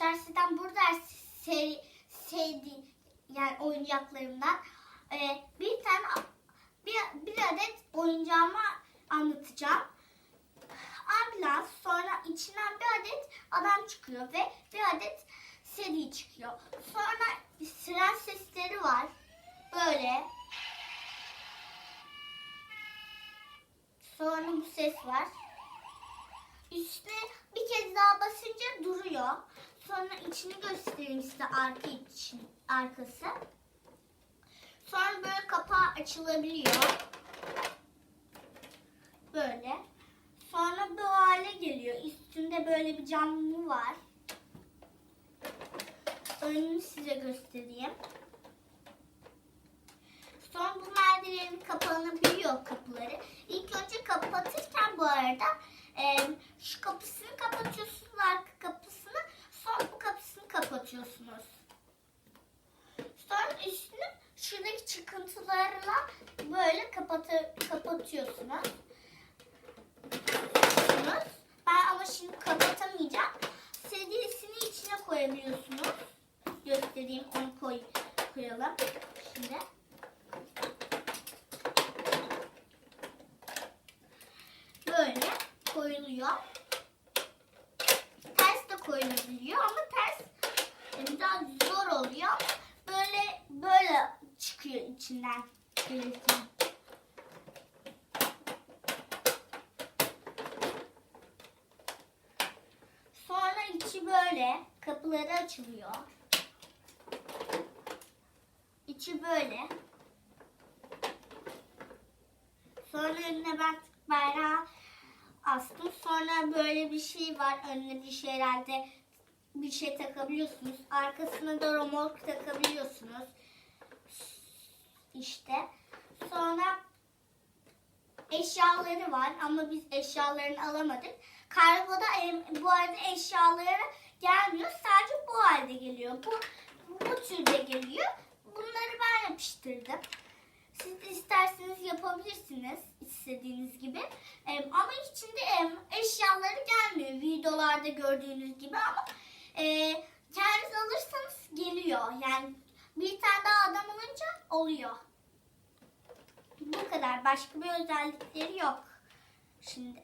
arkadaşlar sizden burada seri, sevdiğim yani oyuncaklarımdan e, bir tane bir, bir adet oyuncağımı anlatacağım. Ambulans sonra içinden bir adet adam çıkıyor ve bir adet seri çıkıyor. Sonra siren sesleri var. Böyle. Sonra bu ses var. Üstüne bir kez daha basınca. Sonra içini göstereyim size arka için arkası. Sonra böyle kapağı açılabiliyor. Böyle. Sonra bu hale geliyor. Üstünde böyle bir camı var. Önünü size göstereyim. Sonra bu merdivenin kapanabiliyor kapıları. İlk önce kapatırken bu arada e, şu kapısını kapatıyorsunuz arka kapısını. Kapatıyorsunuz. Sonra üstünü şuradaki çıkıntılarla böyle kapatı, kapatıyorsunuz. Ben ama şimdi kapatamayacağım. Sediyesini içine koyabiliyorsunuz. Göstereyim onu koy, koyalım. Şimdi. Böyle koyuluyor. Ters de koyulabiliyor ama ters e, biraz zor oluyor. Böyle böyle çıkıyor içinden. Göstereyim. Sonra içi böyle kapıları açılıyor. İçi böyle. Sonra önüne ben bayrağı astım. Sonra böyle bir şey var. Önüne bir şey herhalde bir şey takabiliyorsunuz. Arkasına da romork takabiliyorsunuz. İşte. Sonra eşyaları var ama biz eşyalarını alamadık. Kargoda bu arada eşyaları gelmiyor. Sadece bu halde geliyor. Bu, bu türde geliyor. Bunları ben yapıştırdım. Siz de isterseniz yapabilirsiniz istediğiniz gibi. Ama içinde eşyaları gelmiyor. Videolarda gördüğünüz gibi ama e, kendiniz alırsanız geliyor. Yani bir tane daha adam alınca oluyor. Bu kadar. Başka bir özellikleri yok. Şimdi.